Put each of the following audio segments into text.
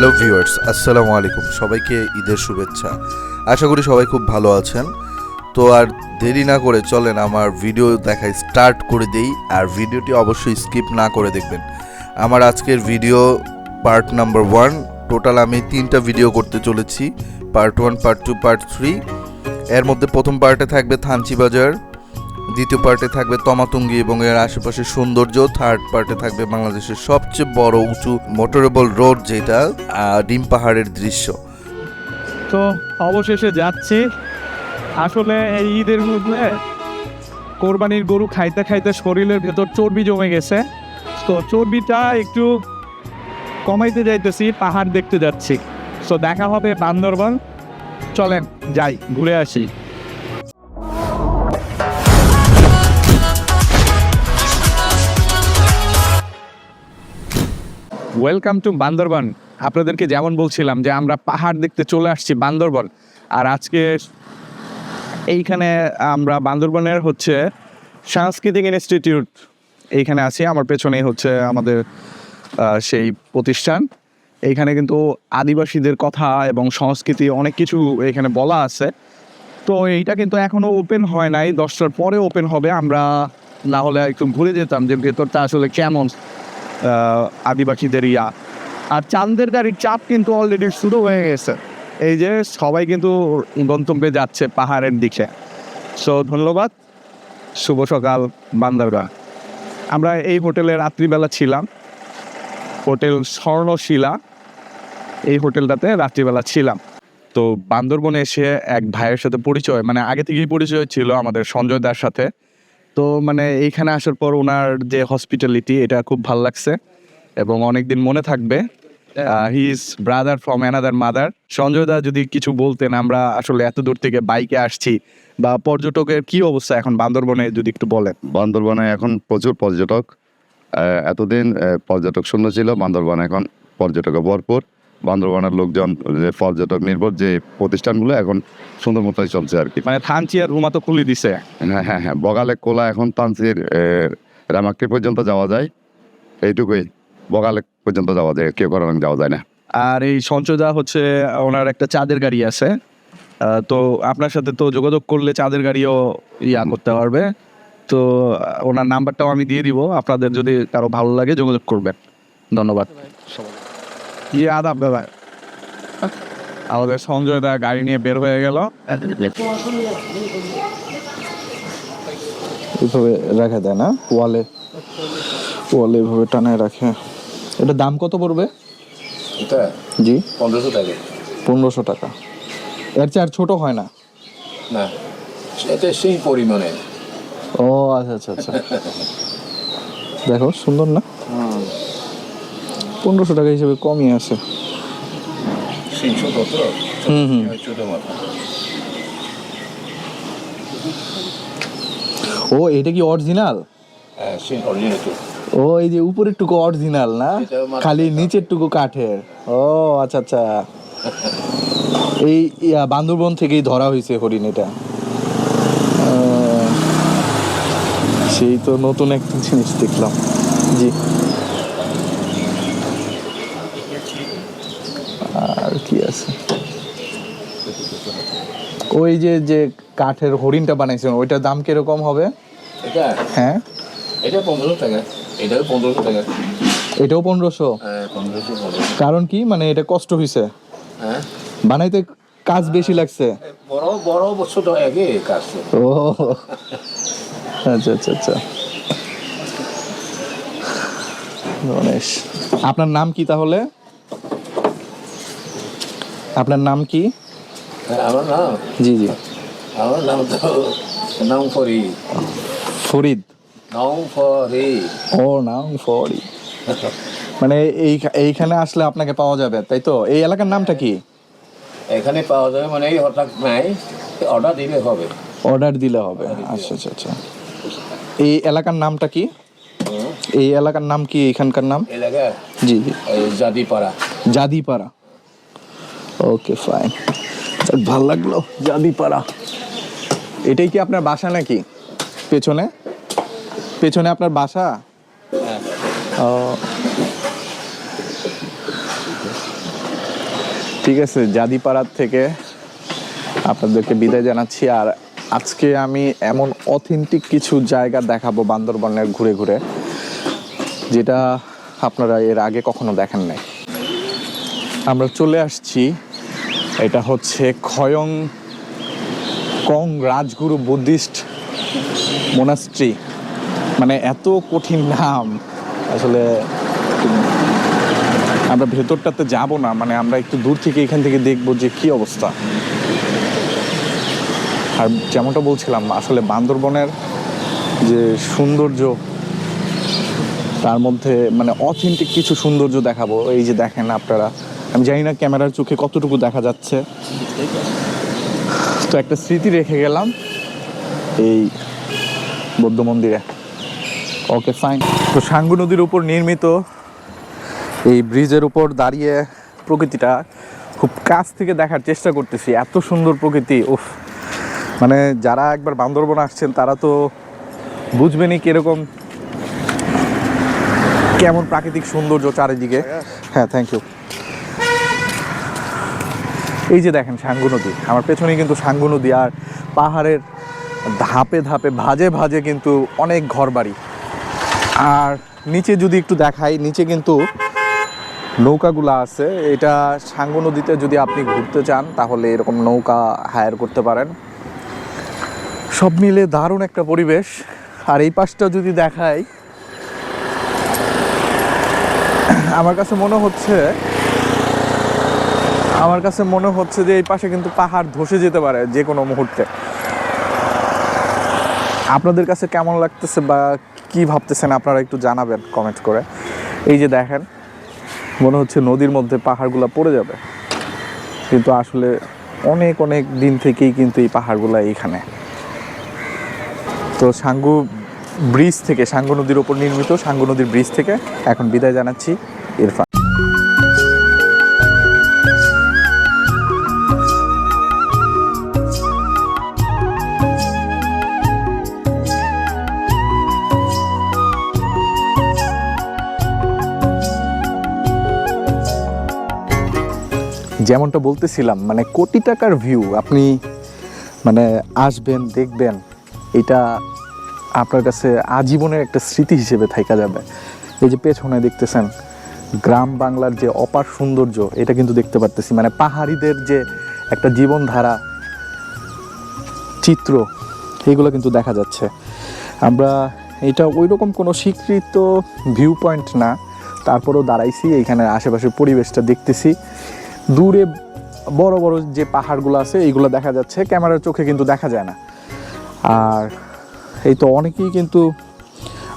Hello viewers, আসসালামু আলাইকুম। সবাইকে ঈদের শুভেচ্ছা। আশা করি সবাই খুব ভালো আছেন। তো আর দেরি না করে চলেন আমার ভিডিও দেখাই স্টার্ট করে দেই, আর ভিডিওটি অবশ্যই স্কিপ না করে দেখবেন। আমার আজকের video part number one, total আমি তিনটা ভিডিও করতে চলেছি, part one, part two, part three. এর মধ্যে প্রথম পার্টে থাকবে থানচি বাজার দ্বিতীয় পার্টে থাকবে তমাতুঙ্গি এবং এর আশেপাশের সৌন্দর্য। থার্ড পার্টে থাকবে বাংলাদেশের সবচেয়ে বড় উঁচু মোটরেবল রোড যেটা ডিম পাহাড়ের দৃশ্য। তো অবশেষে যাচ্ছি। আসলে এই ঈদের মধ্যে কোরবানির গরু খাইতে খাইতে শরীরের ভেতর চর্বি জমে গেছে। তো চর্বিটা একটু কমাইতে যাইতেছি, পাহাড় দেখতে যাচ্ছি। তো দেখা হবে বান্দরবান। চলেন, যাই, ঘুরে আসি। Welcome to Bandarban. আপনাদেরকে যেমন বলছিলাম যে আমরা পাহাড় দেখতে চলে আসছি বান্দরবন। আর আজকে এইখানে আমরা বান্দরবনের হচ্ছে সাংস্কৃতিক ইনস্টিটিউট এইখানে আছি। আমার পেছনেই হচ্ছে আমাদের সেই প্রতিষ্ঠান। এইখানে কিন্তু আদিবাসীদের কথা এবং সংস্কৃতি অনেক কিছু এখানে বলা আছে। তো এইটা কিন্তু এখনও ওপেন হয় নাই। দশটার পরে ওপেন হবে। আমরা না হলে একটু ঘুরে যেতাম যে ভেতরটা আসলে কেমন। আদিবাসীদের ইয়া আর চাঁদের গাড়ির চাপ কিন্তু অলরেডি শুরু হয়ে গেছে। এই যে সবাই কিন্তু গন্তব্যে যাচ্ছে পাহাড়ের দিকে। সো ধন্যবাদ। শুভ সকাল বান্দরবান আমরা এই হোটেলে রাত্রিবেলা ছিলাম। হোটেল স্বর্ণশিলা। এই হোটেলটাতে রাত্রিবেলা ছিলাম। তো বান্দরবনে এসে এক ভাইয়ের সাথে পরিচয় মানে আগে থেকেই পরিচয় ছিল আমাদের সঞ্জয় দার সাথে। তো মানে এইখানে আসার পর ওনার যে হসপিটালিটি এটা খুব ভালো লাগছে এবং অনেকদিন মনে থাকবে। He is brother from another mother Sanjay da যদি কিছু বলতেন, আমরা আসলে এত দূর থেকে বাইকে আসছি বা পর্যটকের কি অবস্থা এখন বান্দরবনে, যদি একটু বলেন। বান্দরবনে এখন প্রচুর পর্যটক। এতদিন পর্যটক শূন্য ছিল, বান্দরবান এখন পর্যটকে ভরপুর। বান্দরবানের লোকজন যে পর্যটক নির্ভর যে প্রতিষ্ঠানগুলো এখন সুন্দর মতোই চলছে আর কি। মানে থানচি আর রুমা তো খুলে দিছে। হ্যাঁ হ্যাঁ হ্যাঁ বগালে কোলা এখন থানচির রামাক্রি পর্যন্ত যাওয়া যায়। এইটুকুই বগালে পর্যন্ত যাওয়া যায় কেউ করার যাওয়া যায় না। আর এই সঞ্চয় দা হচ্ছে ওনার একটা চাঁদের গাড়ি আছে। তো আপনার সাথে তো যোগাযোগ করলে চাঁদের গাড়িও ইয়া করতে পারবে। তো ওনার নাম্বারটাও আমি দিয়ে দিব। আপনাদের যদি কারও ভালো লাগে যোগাযোগ করবেন। ধন্যবাদ। ইয়ে আদাব দাদা? আমাদের সঞ্জয় দা গাড়ি নিয়ে বের হয়ে গেল। এইভাবে রাখা দেয় না? ওয়ালে ওয়ালে এভাবে টানায় রাখে। এটা দাম কত পড়বে? এটা জি? পনেরোশো টাকা। পনেরোশো টাকা। এর চেয়ে আর ছোট হয় না? না এটা সেই পরিমাণে। ও আচ্ছা আচ্ছা আচ্ছা। দেখো সুন্দর না? পনেরোশো টাকা হিসেবে কমই আছে। হুম হুম। ও এটা কি অরিজিনাল হ্যাঁ ও এই যে উপরের টুকু অরিজিনাল না? খালি নিচের টুকু কাঠের। ও আচ্ছা আচ্ছা। এই বান্দরবন থেকেই ধরা হয়েছে হরিণ এটা। সেই তো নতুন একটা জিনিস দেখলাম। জি। আর কি আছে? ওই যে যে কাঠের হরিণটা বানাইছেন ওইটার দাম কীরকম হবে? এটা? হ্যাঁ। এটা পনেরোশো টাকা। এটাও পনেরোশো টাকা। এটাও পনেরোশো? হ্যাঁ কারণ কি? মানে এটা কষ্ট হয়েছে হ্যাঁ। বানাইতে কাজ বেশি লাগছে। বড় বড় ছোট একই কাজ ও আচ্ছা আচ্ছা আচ্ছা। গণেশ আপনার নাম কি তাহলে? আপনার নাম কি? হ্যাঁ, আমার নাম? জি জি। আমার নাম তো নাম ফরি ফরিদ? নাম ফরি ও নাম ফরিদ। মানে এই এইখানে আসলে আপনাকে পাওয়া যাবে তাই তো? এই এলাকার নামটা কি? এখানে পাওয়া যাবে মানে এই হঠাৎ নাই অর্ডার দিলে হবে। অর্ডার দিলে হবে। আচ্ছা আচ্ছা আচ্ছা। এই এলাকার নামটা কি? এই এলাকার নাম কি এখানকার নাম? এলাকা? জি জি। জাদিপাড়া। জাদিপাড়া। ওকে ফাইন ভালো লাগল? যাবি জাদিপাড়া। এটাই কি আপনার বাসা নাকি? পেছনে? পেছনে আপনার বাসা? হ্যাঁ। ও। ঠিক আছে জাদিপাড়ার থেকে আপনাদেরকে বিদায় জানাচ্ছি। আর আজকে আমি এমন অথেন্টিক কিছু জায়গা দেখাবো বান্দরবনের ঘুরে ঘুরে যেটা আপনারা এর আগে কখনো দেখেন নাই। আমরা চলে আসছি এটা হচ্ছে খয়ং কং রাজগুরু বুদ্ধিস্ট মোনাস্ট্রি মানে এত কঠিন নাম। আসলে আমরা ভেতরটাতে যাব না মানে আমরা একটু দূর থেকে এখান থেকে দেখব যে কি অবস্থা। আর যেমনটা বলছিলাম, আসলে বান্দরবনের যে সৌন্দর্য, তার মধ্যে মানে অথেন্টিক কিছু সৌন্দর্য দেখাবো। এই যে দেখেন আপনারা আমি জানি না ক্যামেরার চোখে কতটুকু দেখা যাচ্ছে। তো একটা স্মৃতি রেখে গেলাম এই বৌদ্ধ মন্দিরে। ওকে ফাইন তো সাঙ্গু নদীর উপর নির্মিত এই ব্রিজের উপর দাঁড়িয়ে প্রকৃতিটা খুব কাছ থেকে দেখার চেষ্টা করতেছি। এত সুন্দর প্রকৃতি, উফ। মানে যারা একবার বান্দরবন আসছেন, তারা তো বুঝবেনই কীরকম কেমন প্রাকৃতিক সৌন্দর্য চারিদিকে। হ্যাঁ থ্যাংক ইউ এই যে দেখেন সাঙ্গু নদী, আমার পেছনে কিন্তু সাঙ্গু নদী আর পাহাড়ের ধাপে ধাপে, ভাজে ভাজে কিন্তু অনেক ঘরবাড়ি। আর নিচে যদি একটু দেখাই, নিচে কিন্তু নৌকাগুলো আছে। এটা সাঙ্গু নদীতে যদি আপনি ঘুরতে চান, তাহলে এরকম নৌকা হায়ার করতে পারেন। সব মিলে দারুণ একটা পরিবেশ। আর এই পাশটা যদি দেখাই, আমার কাছে মনে হচ্ছে আমার কাছে মনে হচ্ছে যে এই পাশে কিন্তু পাহাড় ধসে যেতে পারে যে কোনো মুহূর্তে। আপনাদের কাছে কেমন লাগতেছে বা কি ভাবতেছেন আপনারা একটু জানাবেন কমেন্ট করে। এই যে দেখেন, মনে হচ্ছে নদীর মধ্যে পাহাড়গুলো পড়ে যাবে। কিন্তু আসলে অনেক অনেক দিন থেকেই কিন্তু এই পাহাড়গুলো এইখানে। তো সাঙ্গু ব্রিজ থেকে, সাঙ্গু নদীর ওপর নির্মিত সাঙ্গু নদীর ব্রিজ থেকে এখন বিদায় জানাচ্ছি, ইরফান। যেমনটা বলতেছিলাম মানে কোটি টাকার ভিউ আপনি মানে আসবেন, দেখবেন, এটা আপনার কাছে আজীবনের একটা স্মৃতি হিসেবে থাকা যাবে। এই যে পেছনে দেখতেছেন, গ্রাম বাংলার যে অপার সৌন্দর্য, এটা কিন্তু দেখতে পারতেছি। মানে পাহাড়িদের যে একটা জীবনধারা, চিত্র, এগুলো কিন্তু দেখা যাচ্ছে। আমরা এটা ওই রকম কোনো স্বীকৃত ভিউ পয়েন্ট না, তারপরেও দাঁড়াইছি এইখানে আশেপাশের পরিবেশটা দেখতেছি। দূরে বড় বড় যে পাহাড়গুলো আছে এইগুলো দেখা যাচ্ছে। ক্যামেরার চোখে কিন্তু দেখা যায় না। আর এই তো অনেকেই কিন্তু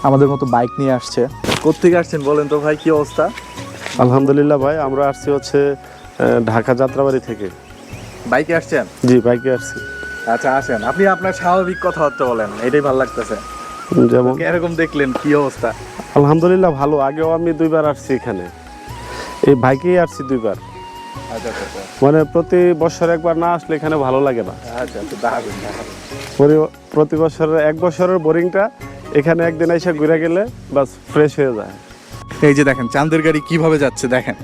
আমাদের মতো বাইক নিয়ে আসছে। কোথেকে আসছেন বলেন তো ভাই কি অবস্থা? আলহামদুলিল্লাহ ভাই আমরা আসছি হচ্ছে ঢাকা যাত্রাবাড়ি থেকে। বাইকে আসছেন? জি বাইকে আসছি। আচ্ছা আসেন। আপনি আপনার স্বাভাবিক কথাবার্তা বলেন এটাই ভালো লাগতেছে। যেমন এরকম দেখলেন কি অবস্থা? আলহামদুলিল্লাহ ভালো আগেও আমি দুইবার আসছি এখানে। এই বাইকেই আসছি দুইবার। মানে প্রতি বছর একবার না আসলে এখানে ভালো লাগে না। আচ্ছা আচ্ছা প্রতি বছরের এক বছরের বোরিংটা এখানে একদিন এসে ঘুরে গেলে বাস ফ্রেশ হয়ে যায়। এই যে দেখেন চাঁদের গাড়ি কীভাবে যাচ্ছে দেখেন।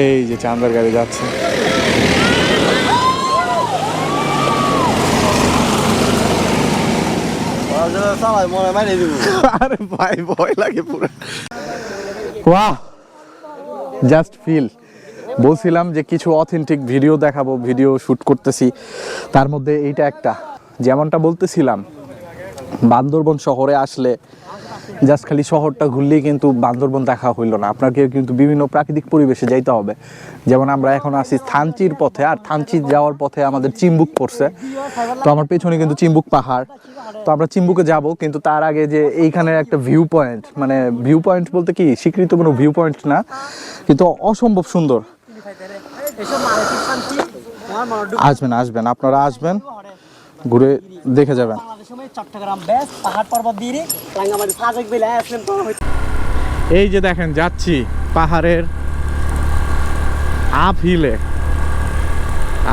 এই যে চাঁদের গাড়ি যাচ্ছে। আরে ভাই ভয় লাগে পুরো। ওয়াহ জাস্ট ফিল বলছিলাম যে কিছু অথেন্টিক ভিডিও দেখাবো ভিডিও শ্যুট করতেছি। তার মধ্যে এইটা একটা। যেমনটা বলতেছিলাম, বান্দরবন শহরে আসলে জাস্ট খালি শহরটা ঘুরলেই কিন্তু বান্দরবন দেখা হইল না। আপনাকে কিন্তু বিভিন্ন প্রাকৃতিক পরিবেশে যাইতে হবে। যেমন আমরা এখন আছি থানচির পথে, আর থানচির যাওয়ার পথে আমাদের চিম্বুক পড়ছে। তো আমার পেছনে কিন্তু চিম্বুক পাহাড়। তো আমরা চিম্বুকে যাব, কিন্তু তার আগে যে এইখানের একটা ভিউ পয়েন্ট মানে ভিউ পয়েন্ট বলতে কি? স্বীকৃত কোনো ভিউ পয়েন্ট না, কিন্তু অসম্ভব সুন্দর। আসবেন আসবেন। আপনারা আসবেন। ঘুরে দেখে যাবেন। চট্টগ্রাম পাহাড় পর্বত দিয়ে এই যে দেখেন যাচ্ছি পাহাড়ের আপ হিলে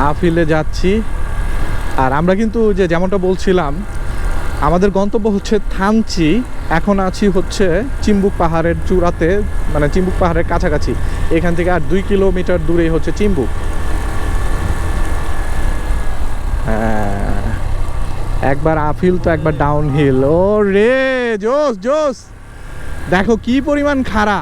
আপ হিলে যাচ্ছি। আর আমরা কিন্তু যে যেমনটা বলছিলাম আমাদের গন্তব্য হচ্ছে থানচি। এখন আছি হচ্ছে চিম্বুক পাহাড়ের চূড়াতে মানে চিম্বুক পাহাড়ের কাছাকাছি। এখান থেকে আর দুই কিলোমিটার দূরেই হচ্ছে চিম্বুক। একবার আফিল তো একবার ডাউন হিল ও রে জোস জোস দেখো কি পরিমাণ খাড়া।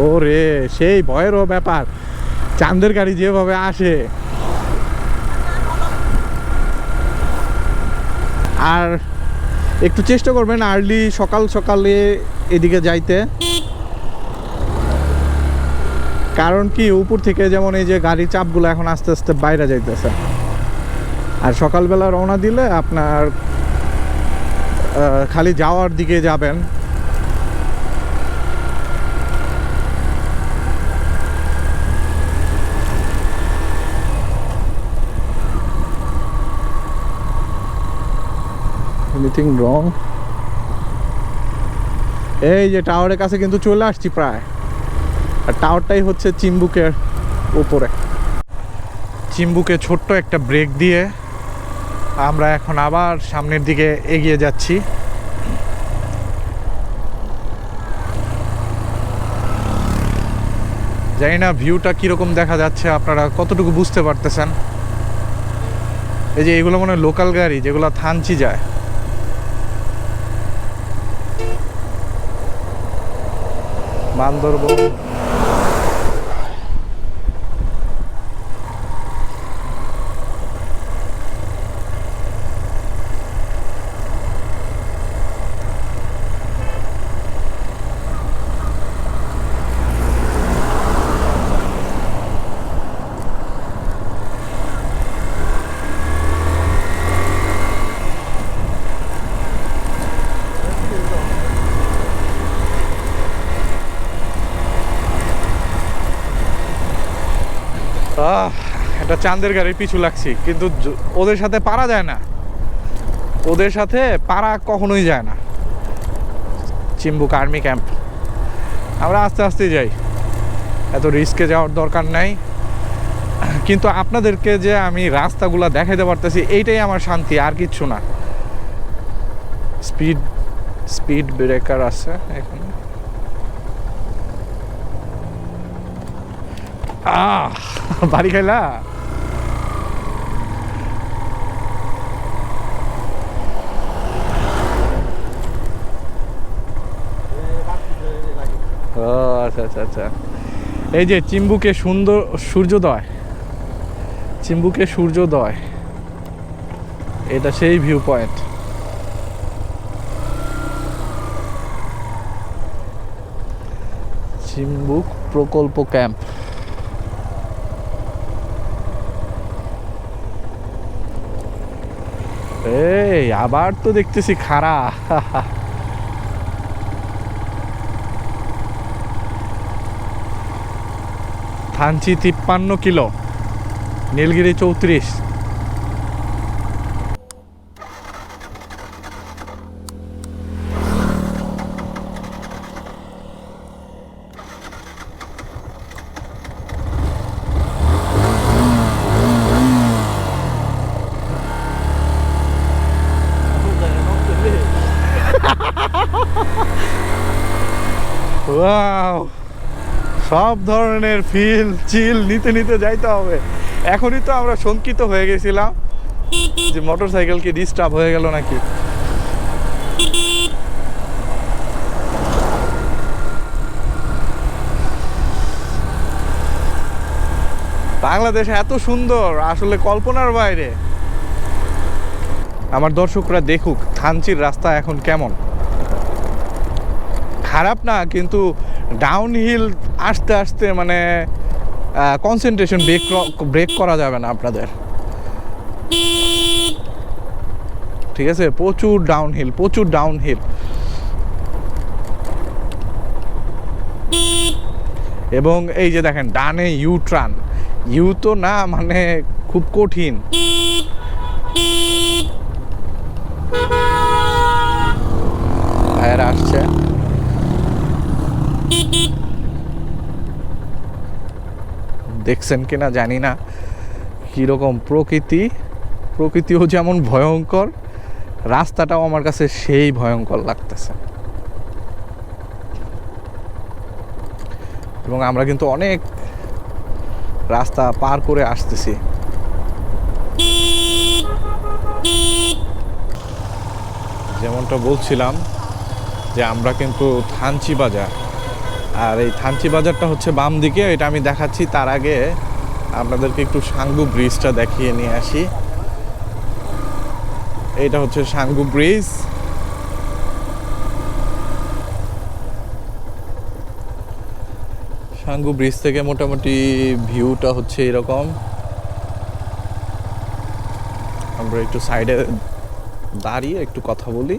ও রে সেই ভয়েরও ব্যাপার। চাঁদের গাড়ি যেভাবে আসে। আর একটু চেষ্টা করবেন আর্লি সকাল সকালে এদিকে যাইতে। কারণ কি, উপর থেকে যেমন এই যে গাড়ি চাপগুলো এখন আস্তে আস্তে বাইরে যাইতেছে। আর সকালবেলা রওনা দিলে আপনার খালি যাওয়ার দিকে যাবেন। এনিথিং রং এই যে টাওয়ারের কাছে কিন্তু চলে আসছি প্রায়। আর টাওয়ারটাই হচ্ছে চিম্বুকের উপরে। চিম্বুকে ছোট্ট একটা ব্রেক দিয়ে আমরা এখন আবার সামনের দিকে এগিয়ে যাচ্ছি। জানি না ভিউটা কীরকম দেখা যাচ্ছে, আপনারা কতটুকু বুঝতে পারতেছেন? এই যে এগুলো মনে লোকাল গাড়ি, যেগুলো থানচি যায়। বান্দরবন চাঁদের গাড়ির পিছু লাগছি, কিন্তু ওদের সাথে পারা যায় না। ওদের সাথে পারা কখনোই যায় না। Chimbuk army camp. আমরা আস্তে আস্তে যাই। এত রিস্কে যাওয়ার দরকার নাই। কিন্তু আপনাদেরকে যে আমি রাস্তাগুলো দেখাইতে পারতেছি, এইটাই আমার শান্তি, আর কিচ্ছু না। স্পিড স্পিড ব্রেকার আছে এখানে। আহ, বাড়ি খাইলা? ও আচ্ছা আচ্ছা আচ্ছা। এই যে চিম্বুকে সুন্দর সূর্যোদয়, চিম্বুকে সূর্যোদয়, এটা সেই ভিউ পয়েন্ট চিম্বুক প্রকল্প ক্যাম্প। এই, আবার তো দেখতেছি খারা থানচি তিপ্পান্ন কিলো নীলগিরি চৌত্রিশ। সব ধরনের ফিল চিল নিতে নিতে যাইতে হবে। এখনই তো আমরা শঙ্কিত হয়ে গেছিলাম যে মোটর সাইকেল কি ডিস্টার্ব হয়ে গেল নাকি? বাংলাদেশ এত সুন্দর, আসলে কল্পনার বাইরে। আমার দর্শকরা দেখুক, থানচির রাস্তা এখন কেমন? খারাপ না, কিন্তু ডাউন হিল আস্তে আস্তে মানে কনসেন্ট্রেশন ব্রেক ব্রেক করা যাবে না আপনাদের। ঠিক আছে? প্রচুর ডাউন হিল প্রচুর ডাউন হিল এবং এই যে দেখেন, ডানে ইউ ট্রান ইউ তো না মানে খুব কঠিন। আসছে। দেখছেন কিনা জানি না। কীরকম প্রকৃতি, প্রকৃতিও যেমন ভয়ঙ্কর, রাস্তাটাও আমার কাছে সেই ভয়ঙ্কর লাগতেছে। এবং আমরা কিন্তু অনেক রাস্তা পার করে আসতেছি। যেমনটা বলছিলাম যে আমরা কিন্তু থানচি বাজার। আর এই থানচি বাজারটা হচ্ছে বাম দিকে, এটা আমি দেখাচ্ছি। তার আগে আপনাদেরকে একটু সাঙ্গু ব্রিজটা দেখিয়ে নিয়ে আসি। এটা হচ্ছে সাঙ্গু ব্রিজ। সাঙ্গু ব্রিজ থেকে মোটামুটি ভিউটা হচ্ছে এরকম। আমরা একটু সাইডে দাঁড়িয়ে একটু কথা বলি।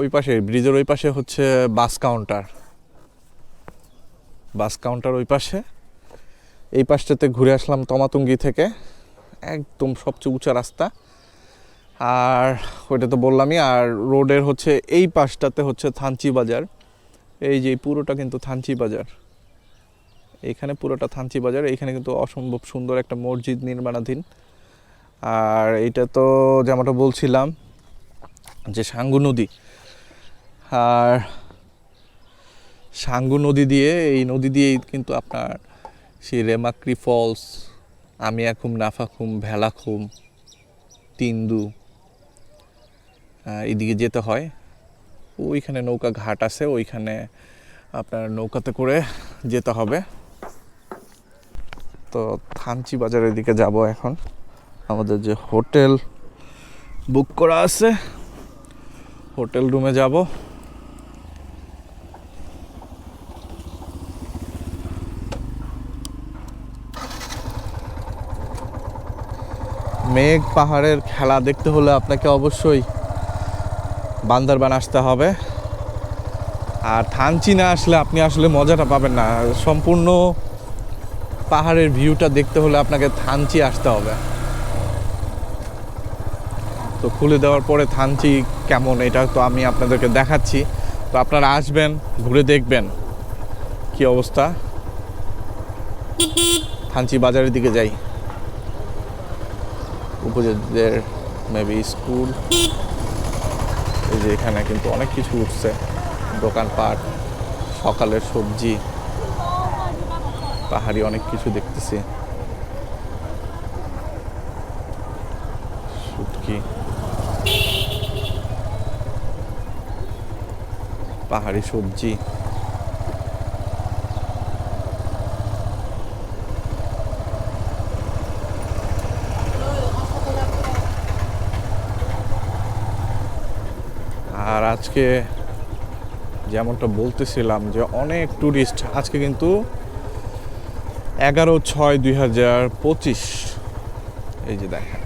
ওই পাশে, ব্রিজের ওই পাশে হচ্ছে বাস কাউন্টার বাস কাউন্টার ওই পাশে। এই পাশটাতে ঘুরে আসলাম তমাতুঙ্গি থেকে। একদম সবচেয়ে উঁচা রাস্তা। আর ওইটা তো বললামই, আর রোডের হচ্ছে এই পাশটাতে হচ্ছে থানচি বাজার। এই যে পুরোটা কিন্তু থানচি বাজার। এইখানে পুরোটা থানচি বাজার এইখানে কিন্তু অসম্ভব সুন্দর একটা মসজিদ নির্মাণাধীন। আর এইটা তো যেমনটা বলছিলাম, যে সাঙ্গু নদী আর সাঙ্গু নদী দিয়ে, এই নদী দিয়েই কিন্তু আপনার সেই রেমাক্রি ফলস আমিয়াখুম নাফাখুম ভেলাখুম তিন্দু এদিকে যেতে হয়। ওইখানে নৌকা ঘাট আছে, ওইখানে আপনার নৌকাতে করে যেতে হবে। তো থানচি বাজারের দিকে যাব এখন। আমাদের যে হোটেল বুক করা আছে, হোটেল রুমে যাব। মেঘ পাহাড়ের খেলা দেখতে হলে আপনাকে অবশ্যই বান্দরবান আসতে হবে। আর থানচি না আসলে আপনি আসলে মজাটা পাবেন না। সম্পূর্ণ পাহাড়ের ভিউটা দেখতে হলে আপনাকে থানচি আসতে হবে। তো খুলে দেওয়ার পরে থানচি কেমন, এটা তো আমি আপনাদেরকে দেখাচ্ছি। তো আপনারা আসবেন, ঘুরে দেখবেন কি অবস্থা। থানচি বাজারের দিকে যাই। উপজাতিদের মেবি স্কুল এই যে এখানে কিন্তু অনেক কিছু উঠছে, দোকানপাট, সকালের সবজি, পাহাড়ি অনেক কিছু দেখতেছি। শুটকি, পাহাড়ি সবজি আর আজকে যেমনটা বলতেছিলাম যে অনেক ট্যুরিস্ট আজকে কিন্তু এগারো ছয় দুই হাজার পঁচিশ। এই যে দেখেন,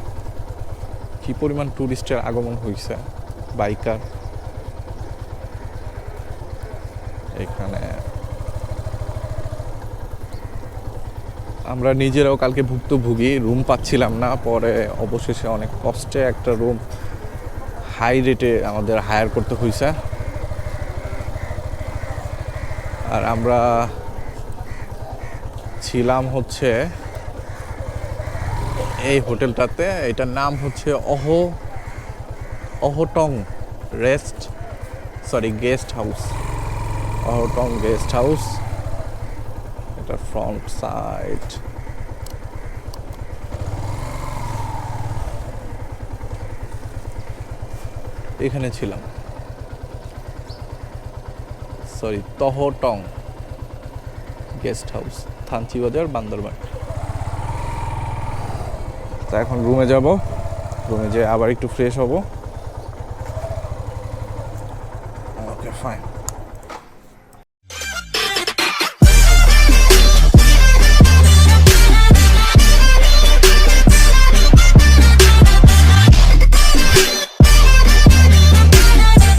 কি পরিমাণ ট্যুরিস্টের আগমন হয়েছে বাইকার। এখানে আমরা নিজেরাও কালকে ভুক্তভোগী, রুম পাচ্ছিলাম না, পরে অবশেষে অনেক কষ্টে একটা রুম হাই রেটে আমাদের হায়ার করতে হয়েছে আর আমরা ছিলাম হচ্ছে এই হোটেলটাতে, এটার নাম হচ্ছে অহ, Ohtong rest sorry guest house Ohtong guest house এটা ফ্রন্ট সাইড এখানে ছিলাম। Sorry Tohtong guest house Thanchi বাজার বান্দরবান। তা এখন রুমে যাব। রুমে যেয়ে আবার একটু ফ্রেশ হব।